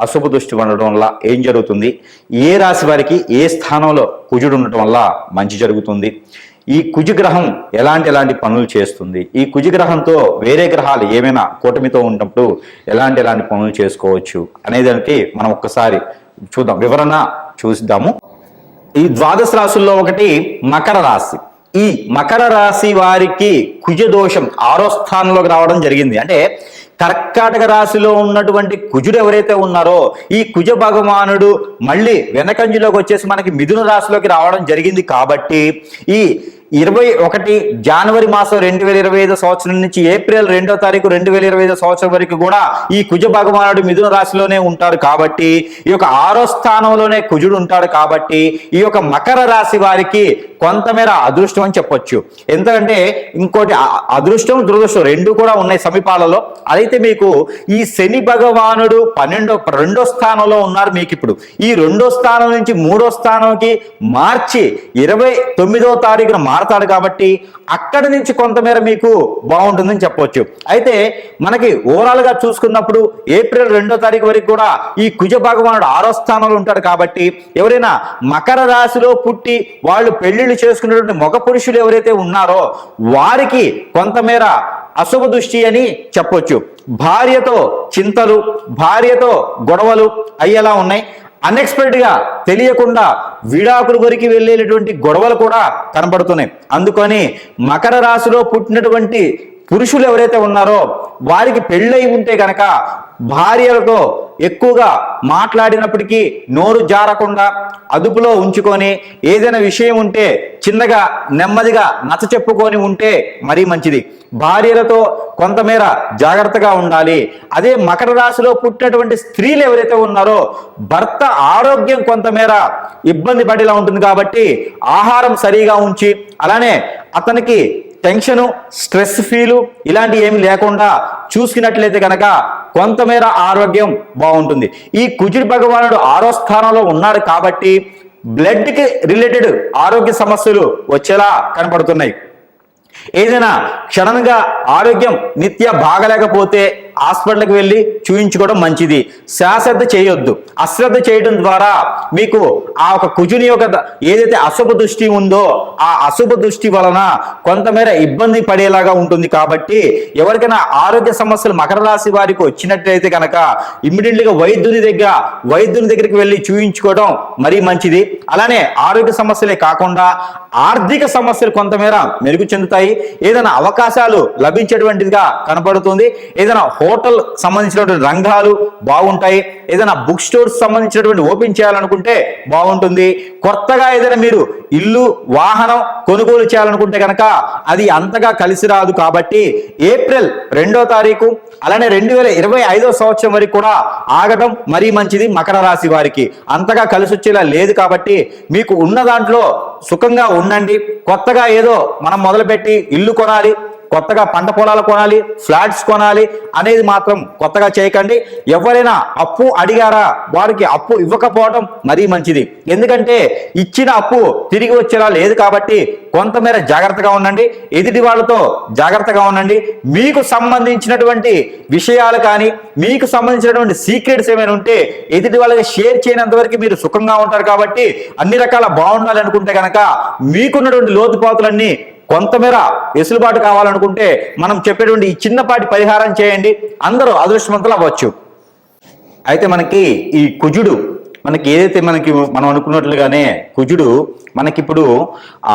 అశుభ దృష్టి ఉండడం వల్ల ఏం జరుగుతుంది? ఏ రాశి వారికి ఏ స్థానంలో కుజుడు ఉండటం వల్ల మంచి జరుగుతుంది? ఈ కుజగ్రహం ఎలాంటి ఎలాంటి పనులు చేస్తుంది? ఈ కుజగ్రహంతో వేరే గ్రహాలు ఏమైనా కూటమితో ఉన్నప్పుడు ఎలాంటి ఎలాంటి పనులు చేసుకోవచ్చు అనేదానికి మనం ఒక్కసారి చూద్దాం. వివరణ చూద్దాము. ఈ ద్వాదశ రాశుల్లో ఒకటి మకర రాశి. ఈ మకర రాశి వారికి కుజ దోషం ఆరో స్థానంలోకి రావడం జరిగింది. అంటే కర్కాటక రాశిలో ఉన్నటువంటి కుజుడు ఎవరైతే ఉన్నారో ఈ కుజ భగవానుడు మళ్ళీ వెనకంజులోకి వచ్చేసి మనకి మిథున రాశిలోకి రావడం జరిగింది కాబట్టి ఈ ఇరవై ఒకటి జనవరి మాసం రెండు వేల ఇరవై ఐదు సంవత్సరం నుంచి ఏప్రిల్ రెండో తారీఖు రెండు వేల ఇరవై ఐదు సంవత్సరం వరకు కూడా ఈ కుజ భగవానుడు మిథున రాశిలోనే ఉంటారు కాబట్టి ఈ యొక్క ఆరో స్థానంలోనే కుజుడు ఉంటాడు కాబట్టి ఈ యొక్క మకర రాశి వారికి కొంతమేర అదృష్టం అని చెప్పొచ్చు. ఎందుకంటే ఇంకోటి అదృష్టం దురదృష్టం రెండు కూడా ఉన్నాయి సమీపాలలో. అదైతే మీకు ఈ శని భగవానుడు పన్నెండో రెండో స్థానంలో ఉన్నారు మీకు ఇప్పుడు ఈ రెండో స్థానం నుంచి మూడో స్థానంకి మార్చి ఇరవై తొమ్మిదో తారీఖున మారతాడు కాబట్టి అక్కడి నుంచి కొంతమేర మీకు బాగుంటుందని చెప్పవచ్చు అయితే మనకి ఓవరాల్గా చూసుకున్నప్పుడు ఏప్రిల్ రెండో తారీఖు వరకు కూడా ఈ కుజ భగవానుడు ఆరో స్థానంలో ఉంటాడు కాబట్టి ఎవరైనా మకర రాశిలో పుట్టి వాళ్ళు పెళ్ళిళ్ళు చేసుకున్నటువంటి మగ పురుషులు ఎవరైతే ఉన్నారో వారికి కొంతమేర అశుభ దృష్టి అని చెప్పొచ్చు. భార్యతో చింతలు భార్యతో గొడవలు అయ్యేలా ఉన్నాయి. అన్ఎక్స్పెక్టెడ్గా తెలియకుండా విడాకుల వరకు వెళ్ళేటటువంటి గొడవలు కూడా కనబడుతున్నాయి. అందుకని మకర రాశిలో పుట్టినటువంటి పురుషులు ఎవరైతే ఉన్నారో వారికి పెళ్ళై ఉంటే కనుక భార్యలతో ఎక్కువగా మాట్లాడినప్పటికీ నోరు జారకుండా అదుపులో ఉంచుకొని ఏదైనా విషయం ఉంటే చిన్నగా నెమ్మదిగా నచ్చ చెప్పుకొని ఉంటే మరీ మంచిది. భార్యలతో కొంతమేర జాగ్రత్తగా ఉండాలి. అదే మకర రాశిలో పుట్టినటువంటి స్త్రీలు ఎవరైతే ఉన్నారో భర్త ఆరోగ్యం కొంతమేర ఇబ్బంది పడేలా ఉంటుంది కాబట్టి ఆహారం సరిగా ఉంచి అలానే అతనికి టెన్షను స్ట్రెస్ ఫీలు ఇలాంటి ఏమి లేకుండా చూసుకున్నట్లయితే కనుక కొంతమేర ఆరోగ్యం బాగుంటుంది. ఈ కుజుడి భగవానుడు ఆరో స్థానంలో ఉన్నాడు కాబట్టి బ్లడ్కి రిలేటెడ్ ఆరోగ్య సమస్యలు వచ్చేలా కనపడుతున్నాయి ఏదైనా క్షణంగా ఆరోగ్యం నిత్య బాగలేకపోతే హాస్పిటల్కి వెళ్ళి చూయించుకోవడం మంచిది. శాశ్రద్ధ చేయొద్దు. అశ్రద్ధ చేయడం ద్వారా మీకు ఆ ఒక కుజుని యొక్క ఏదైతే అశుభ దృష్టి ఉందో ఆ అశుభ దృష్టి వలన కొంతమేర ఇబ్బంది పడేలాగా ఉంటుంది కాబట్టి ఎవరికైనా ఆరోగ్య సమస్యలు మకర రాశి వారికి వచ్చినట్లయితే కనుక ఇమ్మీడియట్లీగా వైద్యుని దగ్గర వైద్యుని దగ్గరికి వెళ్ళి చూయించుకోవడం మరీ మంచిది. అలానే ఆరోగ్య సమస్యలే కాకుండా ఆర్థిక సమస్యలు కొంతమేర మెరుగు చెందుతాయి. ఏదైనా అవకాశాలు లభించేటువంటిదిగా కనపడుతుంది. ఏదైనా హోటల్ సంబంధించినటువంటి రంగాలు బాగుంటాయి. ఏదైనా బుక్ స్టోర్స్ సంబంధించినటువంటి ఓపెన్ చేయాలనుకుంటే బాగుంటుంది. కొత్తగా ఏదైనా మీరు ఇల్లు వాహనం కొనుగోలు చేయాలనుకుంటే కనుక అది అంతగా కలిసి రాదు కాబట్టి ఏప్రిల్ రెండో తారీఖు అలానే రెండు వేల ఇరవై ఐదో సంవత్సరం వరకు కూడా ఆగటం మరీ మంచిది మకర రాశి వారికి. అంతగా కలిసి వచ్చేలా లేదు కాబట్టి మీకు ఉన్న దాంట్లో సుఖంగా ఉండండి. కొత్తగా ఏదో మనం మొదలుపెట్టి ఇల్లు కొనాలి కొత్తగా పంట పొలాలు కొనాలి ఫ్లాట్స్ కొనాలి అనేది మాత్రం కొత్తగా చేయకండి. ఎవరైనా అప్పు అడిగారా వారికి అప్పు ఇవ్వకపోవడం మరీ మంచిది. ఎందుకంటే ఇచ్చిన అప్పు తిరిగి వచ్చేలా లేదు కాబట్టి కొంతమేర జాగ్రత్తగా ఉండండి. ఎదుటి వాళ్ళతో జాగ్రత్తగా ఉండండి. మీకు సంబంధించినటువంటి విషయాలు కానీ మీకు సంబంధించినటువంటి సీక్రెట్స్ ఏమైనా ఉంటే ఎదుటి వాళ్ళకి షేర్ చేయనంత వరకు మీరు సుఖంగా ఉంటారు కాబట్టి అన్ని రకాల బాగుండాలి అనుకుంటే కనుక మీకున్నటువంటి లోతుపాతులన్నీ కొంతమేర వెసులుబాటు కావాలనుకుంటే మనం చెప్పేటువంటి ఈ చిన్నపాటి పరిహారం చేయండి. అందరూ అదృష్టవంతులు అవ్వచ్చు. అయితే మనకి ఈ కుజుడు మనకి ఏదైతే మనకి మనం అనుకున్నట్లుగానే కుజుడు మనకిప్పుడు ఆ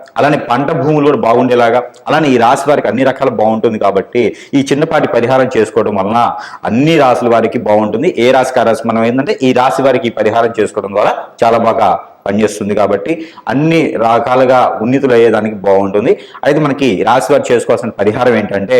అలానే పంట భూములు కూడా బాగుండేలాగా అలానే ఈ రాశి వారికి అన్ని రకాల బాగుంటుంది కాబట్టి ఈ చిన్నపాటి పరిహారం చేసుకోవడం వలన అన్ని రాశుల వారికి బాగుంటుంది. ఏ రాశి ఆ రాశి మనం ఏంటంటే ఈ రాశి వారికి ఈ పరిహారం చేసుకోవడం ద్వారా చాలా బాగా పనిచేస్తుంది కాబట్టి అన్ని రకాలుగా ఉన్నతులు అయ్యేదానికి బాగుంటుంది. అయితే మనకి రాశి వారు చేసుకోవాల్సిన పరిహారం ఏంటంటే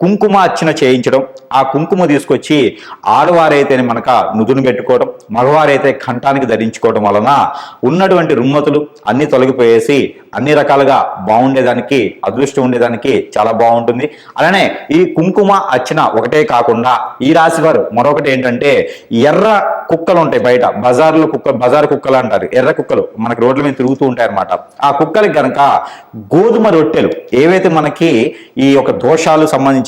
కుంకుమ అర్చన చేయించడం ఆ కుంకుమ తీసుకొచ్చి ఆడవారైతే మనక నుదును పెట్టుకోవడం మగవారైతే కంఠానికి ధరించుకోవడం వలన ఉన్నటువంటి రుమ్మతులు అన్ని తొలగిపోయేసి అన్ని రకాలుగా బాగుండేదానికి అదృష్టం ఉండేదానికి చాలా బాగుంటుంది. అలానే ఈ కుంకుమ అర్చన ఒకటే కాకుండా ఈ రాశి వారు మరొకటి ఏంటంటే ఎర్ర కుక్కలు ఉంటాయి బయట బజార్లో కుక్క బజార్ కుక్కలు అంటారు ఎర్ర కుక్కలు మనకి రోడ్ల మీద తిరుగుతూ ఉంటాయి అనమాట ఆ కుక్కలకి గనక గోధుమ రొట్టెలు ఏవైతే మనకి ఈ యొక్క దోషాలు సంబంధించి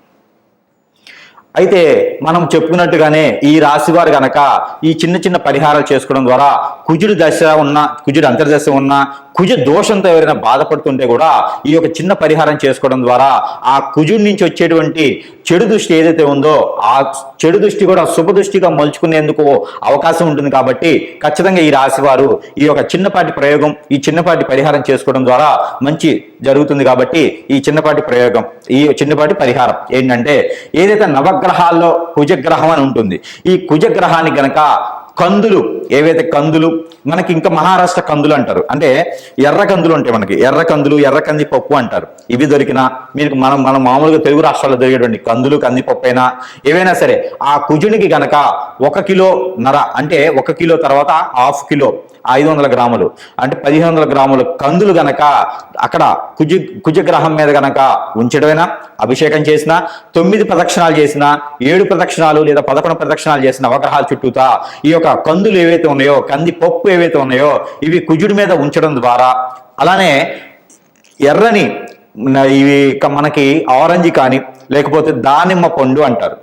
అయితే మనం చెప్పుకున్నట్టుగానే ఈ రాశి వారు గనక ఈ చిన్న చిన్న పరిహారాలు చేసుకోవడం ద్వారా కుజుడు దశ ఉన్న కుజుడు అంతర్దశ ఉన్న కుజ దోషంతో ఎవరైనా బాధపడుతుంటే కూడా ఈ యొక్క చిన్న పరిహారం చేసుకోవడం ద్వారా ఆ కుజుడి నుంచి వచ్చేటువంటి చెడు దృష్టి ఏదైతే ఉందో ఆ చెడు దృష్టి కూడా శుభ దృష్టిగా మలుచుకునేందుకు అవకాశం ఉంటుంది కాబట్టి ఖచ్చితంగా ఈ రాశి వారు ఈ యొక్క చిన్నపాటి ప్రయోగం ఈ చిన్నపాటి పరిహారం చేసుకోవడం ద్వారా మంచి జరుగుతుంది కాబట్టి ఈ చిన్నపాటి ప్రయోగం ఈ చిన్నపాటి పరిహారం ఏంటంటే ఏదైతే నవ నవగ్రహాల్లో కుజగ్రహం అని ఉంటుంది. ఈ కుజగ్రహాన్ని గనక కందులు ఏవైతే కందులు మనకి ఇంకా మహారాష్ట్ర కందులు అంటారు. అంటే ఎర్ర కందులు ఉంటాయి మనకి. ఎర్ర కందులు ఎర్ర కంది పప్పు అంటారు. ఇవి దొరికినా మీకు మనం మనం మామూలుగా తెలుగు రాష్ట్రాల్లో దొరికేటువంటి కందులు కందిపప్పు అయినా ఏవైనా సరే ఆ కుజునికి గనక ఒక కిలో నర అంటే ఒక కిలో తర్వాత హాఫ్ కిలో ఐదు వందల గ్రాములు. అంటే పదిహేను వందల గ్రాములు కందులు గనక అక్కడ కుజ కుజగ్రహం మీద గనక ఉంచడమైనా? అభిషేకం చేసిన తొమ్మిది ప్రదక్షిణాలు చేసిన ఏడు ప్రదక్షిణాలు లేదా పదకొండు ప్రదక్షిణాలు చేసిన నవగ్రహాలు చుట్టూతా ఈ యొక్క కందులు ఏవైతే ఉన్నాయో కంది పప్పు ఏవైతే ఉన్నాయో ఇవి కుజుడి మీద ఉంచడం ద్వారా అలానే ఎర్రని ఇవి మనకి ఆరెంజ్ కానీ లేకపోతే దానిమ్మ పండు అంటారు.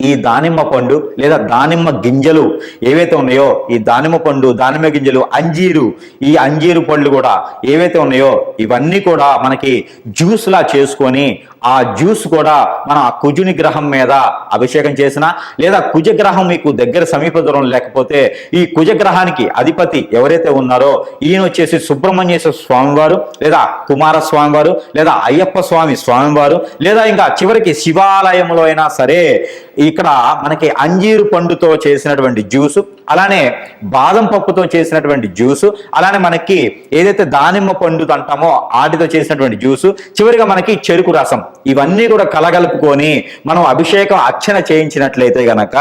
ఈ దానిమ్మ పండు లేదా దానిమ్మ గింజలు ఏవైతే ఉన్నాయో ఈ దానిమ్మ పండు దానిమ్మ గింజలు అంజీరు ఈ అంజీరు పండ్లు కూడా ఏవైతే ఉన్నాయో ఇవన్నీ కూడా మనకి జ్యూస్లా చేసుకొని ఆ జ్యూస్ కూడా మనం ఆ కుజుని గ్రహం మీద అభిషేకం చేసిన లేదా కుజగ్రహం మీకు దగ్గర సమీప దూరం లేకపోతే ఈ కుజగ్రహానికి అధిపతి ఎవరైతే ఉన్నారో ఈయన వచ్చేసి సుబ్రహ్మణ్యేశ్వర స్వామివారు లేదా కుమారస్వామి వారు లేదా అయ్యప్ప స్వామి స్వామివారు లేదా ఇంకా చివరికి శివాలయంలో అయినా సరే ఇక్కడ మనకి అంజీరు పండుతో చేసినటువంటి జ్యూసు అలానే బాదం పప్పుతో చేసినటువంటి జ్యూసు అలానే మనకి ఏదైతే దానిమ్మ పండు అంటామో వాటితో చేసినటువంటి జ్యూసు చివరిగా మనకి చెరుకు రసం. ఇవన్నీ కూడా కలగలుపుకొని మనం అభిషేకం అర్చన చేయించినట్లయితే గనక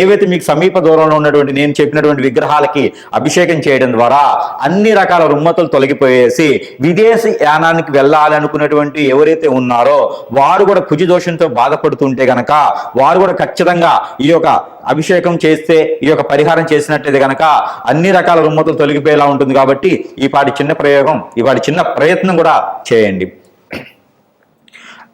ఏవైతే మీకు సమీప దూరంలో ఉన్నటువంటి నేను చెప్పినటువంటి విగ్రహాలకి అభిషేకం చేయడం ద్వారా అన్ని రకాల రుమ్మతులు తొలగిపోయేసి విదేశీ యానానికి వెళ్ళాలనుకున్నటువంటి ఎవరైతే ఉన్నారో వారు కూడా కుజి దోషంతో బాధపడుతుంటే గనక వారు కూడా ఖచ్చితంగా ఈ యొక్క అభిషేకం చేస్తే ఈ యొక్క పరిహారం చేసినట్లయితే గనక అన్ని రకాల రుమ్మతులు తొలగిపోయేలా ఉంటుంది కాబట్టి ఈ పాటి చిన్న ప్రయోగం ఈ పాటి చిన్న ప్రయత్నం కూడా చేయండి.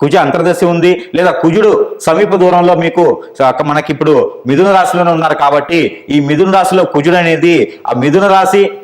కుజ అంతర్దశ ఉంది లేదా కుజుడు సమీప దూరంలో మీకు మనకి ఇప్పుడు మిథున రాశిలోనే ఉన్నారు కాబట్టి ఈ మిథున రాశిలో కుజుడు అనేది ఆ మిథున రాశి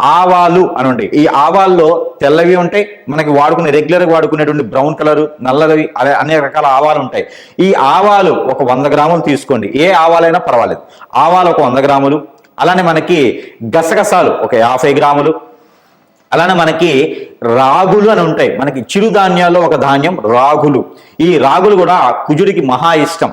ఆవాలు అని ఉంటాయి. ఈ ఆవాల్లో తెల్లవి ఉంటాయి మనకి వాడుకునే రెగ్యులర్గా వాడుకునేటువంటి బ్రౌన్ కలర్ నల్లవి అదే అనేక రకాల ఆవాలు ఉంటాయి. ఈ ఆవాలు ఒక వంద గ్రాములు తీసుకోండి. ఏ ఆవాలైనా పర్వాలేదు. ఆవాలు ఒక వంద గ్రాములు అలానే మనకి గసగసాలు ఒక యాభై గ్రాములు అలానే మనకి రాగులు అని ఉంటాయి. మనకి చిరుధాన్యాల్లో ఒక ధాన్యం రాగులు. ఈ రాగులు కూడా కుజుడికి మహా ఇష్టం.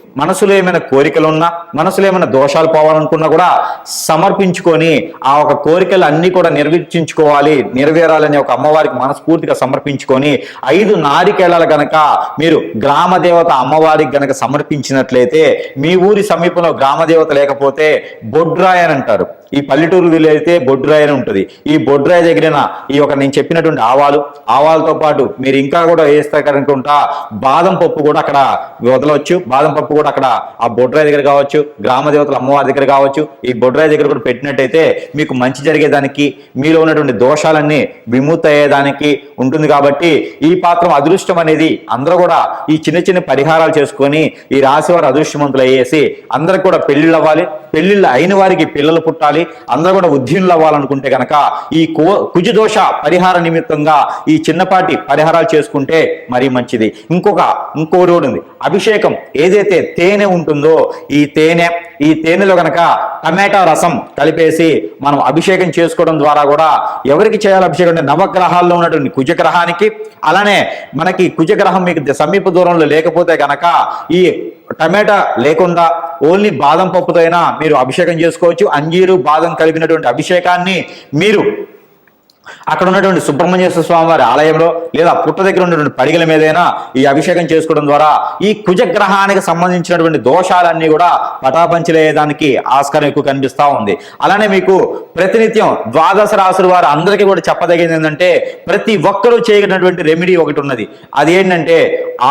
మనసులో ఏమైనా కోరికలు ఉన్నా మనసులో ఏమైనా దోషాలు పోవాలనుకున్నా కూడా సమర్పించుకొని ఆ ఒక కోరికలు అన్ని కూడా నిర్వర్తించుకోవాలి నెరవేరాలని ఒక అమ్మవారికి మనస్ఫూర్తిగా సమర్పించుకొని ఐదు నారికేళాలు గనక మీరు గ్రామ దేవత అమ్మవారికి గనక సమర్పించినట్లయితే మీ ఊరి సమీపంలో గ్రామ దేవత లేకపోతే బొడ్రాయ్ అని అంటారు. ఈ పల్లెటూరు అయితే బొడ్రాయ్ అని ఉంటుంది. ఈ బొడ్రాయ్ దగ్గర ఈ ఒక నేను చెప్పినటువంటి ఆవాలు. ఆవాలతో పాటు మీరు ఇంకా కూడా వేస్తారనుకుంటా బాదం పప్పు కూడా అక్కడ వదలవచ్చు. బాదం పప్పు కూడా అక్కడ ఆ బొడ్రాయ్ దగ్గర కావచ్చు గ్రామ దేవతల అమ్మవారి దగ్గర కావచ్చు. ఈ బొడ్రాయ్ దగ్గర కూడా పెట్టినట్టయితే మీకు మంచి జరిగేదానికి మీలో ఉన్నటువంటి దోషాలన్నీ విముక్త అయ్యేదానికి ఉంటుంది కాబట్టి ఈ పాత్రం అదృష్టం అనేది అందరూ కూడా ఈ చిన్న చిన్న పరిహారాలు చేసుకొని ఈ రాశి వారు అదృష్టవంతులు అయ్యేసి అందరికి కూడా పెళ్ళిళ్ళు అవ్వాలి. పెళ్ళిళ్ళు అయిన వారికి పిల్లలు పుట్టాలి. అందరూ కూడా ఉద్యనులు అవ్వాలనుకుంటే గనక ఈ కుజదోష పరిహార నిమిత్తంగా ఈ చిన్నపాటి పరిహారాలు చేసుకుంటే మరీ మంచిది. ఇంకొక ఇంకో రోడ్ ఉంది. అభిషేకం ఏదైతే తేనె ఉంటుందో ఈ తేనె ఈ తేనెలో గనక టమాటా రసం కలిపేసి మనం అభిషేకం చేసుకోవడం ద్వారా కూడా ఎవరికి చేయాలి అభిషేకం అంటే నవగ్రహాల్లో ఉన్నటువంటి కుజగ్రహానికి అలానే మనకి కుజగ్రహం మీకు సమీప దూరంలో లేకపోతే గనక ఈ టమాటా లేకుండా ఓన్లీ బాదం పప్పుతో అయినా మీరు అభిషేకం చేసుకోవచ్చు. అంజీరు బాదం కలిపినటువంటి అభిషేకాన్ని మీరు అక్కడ ఉన్నటువంటి సుబ్రహ్మణ్యేశ్వర స్వామి వారి ఆలయంలో లేదా పుట్ట దగ్గర ఉన్నటువంటి పడిగల మీదైనా ఈ అభిషేకం చేసుకోవడం ద్వారా ఈ కుజగ్రహానికి సంబంధించినటువంటి దోషాలన్నీ కూడా పటాపంచలేదానికి ఆస్కారం ఎక్కువ కనిపిస్తా ఉంది. అలానే మీకు ప్రతినిత్యం ద్వాదశ రాసుల వారు అందరికీ కూడా చెప్పదగింది ఏంటంటే ప్రతి ఒక్కరూ చేయగలిగినటువంటి రెమెడీ ఒకటి ఉన్నది. అది ఏంటంటే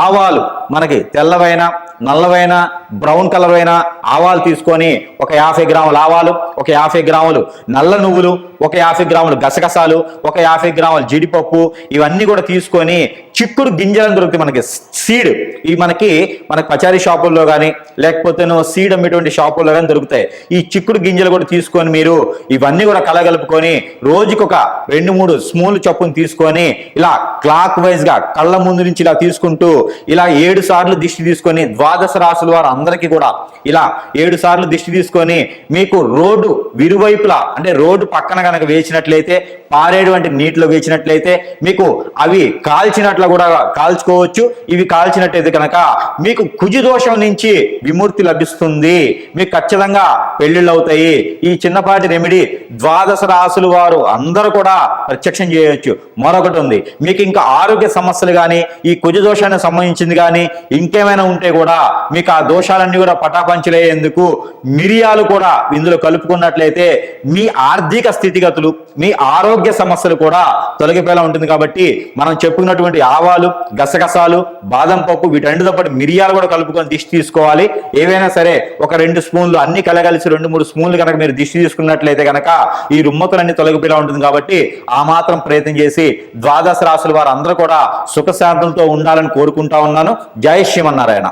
ఆవాలు మనకి తెల్లవైన నల్లవైన బ్రౌన్ కలర్ అయిన ఆవాలు తీసుకొని ఒక యాభై గ్రాముల ఆవాలు ఒక యాభై గ్రాములు నల్ల నువ్వులు ఒక యాభై గ్రాములు గసగసాలు ఒక యాభై గ్రాముల జీడిపప్పు ఇవన్నీ కూడా తీసుకొని చిక్కుడు గింజలను దొరుకుతాయి మనకి సీడ్ ఇవి మనకి మనకి పచారీ షాపుల్లో కానీ లేకపోతే సీడ్ అమ్మేటువంటి షాపుల్లో కానీ దొరుకుతాయి. ఈ చిక్కుడు గింజలు కూడా తీసుకొని మీరు ఇవన్నీ కూడా కలగలుపుకొని రోజుకొక రెండు మూడు స్మూల్ చొప్పును తీసుకొని ఇలా క్లాక్ వైజ్గా కళ్ళ ముందు నుంచి ఇలా తీసుకుంటూ ఇలా ఏడు సార్లు దిష్టి తీసుకొని ద్వాదశ రాసుల వారు అందరికీ కూడా ఇలా ఏడు సార్లు దిష్టి తీసుకొని మీకు రోడ్డు విరువైపులా అంటే రోడ్డు పక్కన కనుక వేసినట్లయితే పారేటువంటి నీటిలో వేసినట్లయితే మీకు అవి కాల్చినట్లు కూడా కాల్చుకోవచ్చు. ఇవి కాల్చినట్టయితే కనుక మీకు కుజు దోషం నుంచి విముక్తి లభిస్తుంది. మీకు ఖచ్చితంగా పెళ్ళిళ్ళు అవుతాయి. ఈ చిన్నపాటి రెమెడీ ద్వాదశ రాసులు వారు అందరూ కూడా ప్రత్యక్షం చేయవచ్చు మరొకటి ఉంది. మీకు ఇంకా ఆరోగ్య సమస్యలు కానీ ఈ కుజ దోషానికి సంబంధించింది కానీ ఇంకేమైనా ఉంటే కూడా మీకు ఆ దోషాలన్నీ కూడా పటాపంచలేందుకు మిరియాలు కూడా ఇందులో కలుపుకున్నట్లయితే మీ ఆర్థిక స్థితిగతులు మీ ఆరోగ్య సమస్యలు కూడా తొలగిపోయేలా ఉంటుంది. కాబట్టి మనం చెప్పుకున్నటువంటి ఆవాలు గసగసాలు బాదం పప్పు వీటన్నిటితో పాటు మిరియాలు కూడా కలుపుకొని దిష్టి తీసుకోవాలి. ఏవైనా సరే ఒక రెండు స్పూన్లు అన్ని కలగలిసి రెండు మూడు స్పూన్లు కనుక మీరు దిష్టి తీసుకున్నట్లయితే కనుక ఈ రుమ్మతులన్నీ తొలగిపోయేలా ఉంటుంది కాబట్టి ఆ మాత్రం ప్రయత్నం చేసి ద్వాదశ రాసుల వారు అందరూ కూడా సుఖశాంతంతో ఉండాలని కోరుకుంటా ఉన్నాను. జై శ్రీమన్నారాయణ.